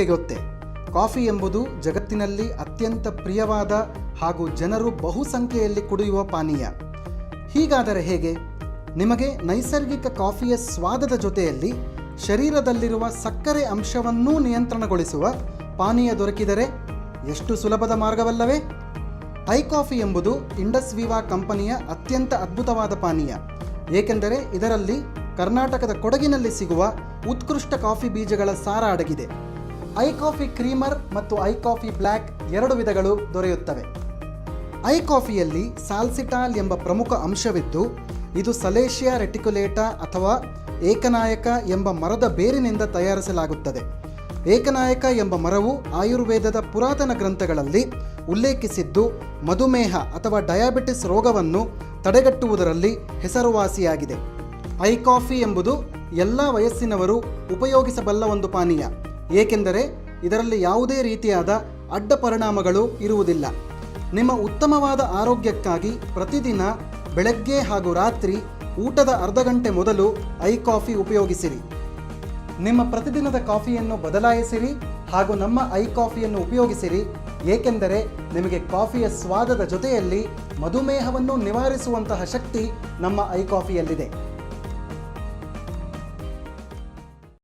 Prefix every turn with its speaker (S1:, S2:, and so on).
S1: ನಿಮಗೆ ಗೊತ್ತೇ. ಕಾಫಿ ಎಂಬುದು ಜಗತ್ತಿನಲ್ಲಿ ಅತ್ಯಂತ ಪ್ರಿಯವಾದ ಹಾಗೂ ಜನರು ಬಹುಸಂಖ್ಯೆಯಲ್ಲಿ ಕುಡಿಯುವ ಪಾನೀಯ. ಹೀಗಾದರೆ ಹೇಗೆ? ನಿಮಗೆ ನೈಸರ್ಗಿಕ ಕಾಫಿಯ ಸ್ವಾದದ ಜೊತೆಯಲ್ಲಿ ಶರೀರದಲ್ಲಿರುವ ಸಕ್ಕರೆ ಅಂಶವನ್ನೂ ನಿಯಂತ್ರಣಗೊಳಿಸುವ ಪಾನೀಯ ದೊರಕಿದರೆ ಎಷ್ಟು ಸುಲಭದ ಮಾರ್ಗವಲ್ಲವೇ? ಐ ಕಾಫಿ ಎಂಬುದು ಇಂಡಸ್ ವಿವಾ ಕಂಪನಿಯ ಅತ್ಯಂತ ಅದ್ಭುತವಾದ ಪಾನೀಯ. ಏಕೆಂದರೆ ಇದರಲ್ಲಿ ಕರ್ನಾಟಕದ ಕೊಡಗಿನಲ್ಲಿ ಸಿಗುವ ಉತ್ಕೃಷ್ಟ ಕಾಫಿ ಬೀಜಗಳ ಸಾರ ಅಡಗಿದೆ. ಐ ಕಾಫಿ ಕ್ರೀಮರ್ ಮತ್ತು ಐ ಕಾಫಿ ಬ್ಲ್ಯಾಕ್ ಎರಡು ವಿಧಗಳು ದೊರೆಯುತ್ತವೆ. ಐ ಕಾಫಿಯಲ್ಲಿ ಸಾಲ್ಸಿಟಾಲ್ ಎಂಬ ಪ್ರಮುಖ ಅಂಶವಿದ್ದು, ಇದು ಸಲೇಷಿಯಾ ರೆಟಿಕ್ಯುಲೇಟಾ ಅಥವಾ ಏಕನಾಯಕ ಎಂಬ ಮರದ ಬೇರಿನಿಂದ ತಯಾರಿಸಲಾಗುತ್ತದೆ. ಏಕನಾಯಕ ಎಂಬ ಮರವು ಆಯುರ್ವೇದದ ಪುರಾತನ ಗ್ರಂಥಗಳಲ್ಲಿ ಉಲ್ಲೇಖಿಸಿದ್ದು, ಮಧುಮೇಹ ಅಥವಾ ಡಯಾಬಿಟಿಸ್ ರೋಗವನ್ನು ತಡೆಗಟ್ಟುವುದರಲ್ಲಿ ಹೆಸರುವಾಸಿಯಾಗಿದೆ. ಐ ಕಾಫಿ ಎಂಬುದು ಎಲ್ಲ ವಯಸ್ಸಿನವರು ಉಪಯೋಗಿಸಬಲ್ಲ ಒಂದು ಪಾನೀಯ. ಏಕೆಂದರೆ ಇದರಲ್ಲಿ ಯಾವುದೇ ರೀತಿಯಾದ ಅಡ್ಡ ಪರಿಣಾಮಗಳು ಇರುವುದಿಲ್ಲ. ನಿಮ್ಮ ಉತ್ತಮವಾದ ಆರೋಗ್ಯಕ್ಕಾಗಿ ಪ್ರತಿದಿನ ಬೆಳಗ್ಗೆ ಹಾಗೂ ರಾತ್ರಿ ಊಟದ ಅರ್ಧ ಗಂಟೆ ಮೊದಲು ಐ ಕಾಫಿ ಉಪಯೋಗಿಸಿರಿ. ನಿಮ್ಮ ಪ್ರತಿದಿನದ ಕಾಫಿಯನ್ನು ಬದಲಾಯಿಸಿರಿ ಹಾಗೂ ನಮ್ಮ ಐ ಕಾಫಿಯನ್ನು ಉಪಯೋಗಿಸಿರಿ, ಏಕೆಂದರೆ ನಿಮಗೆ ಕಾಫಿಯ ಸ್ವಾದದ ಜೊತೆಯಲ್ಲಿ ಮಧುಮೇಹವನ್ನು ನಿವಾರಿಸುವಂತಹ ಶಕ್ತಿ ನಮ್ಮ ಐ ಕಾಫಿಯಲ್ಲಿದೆ.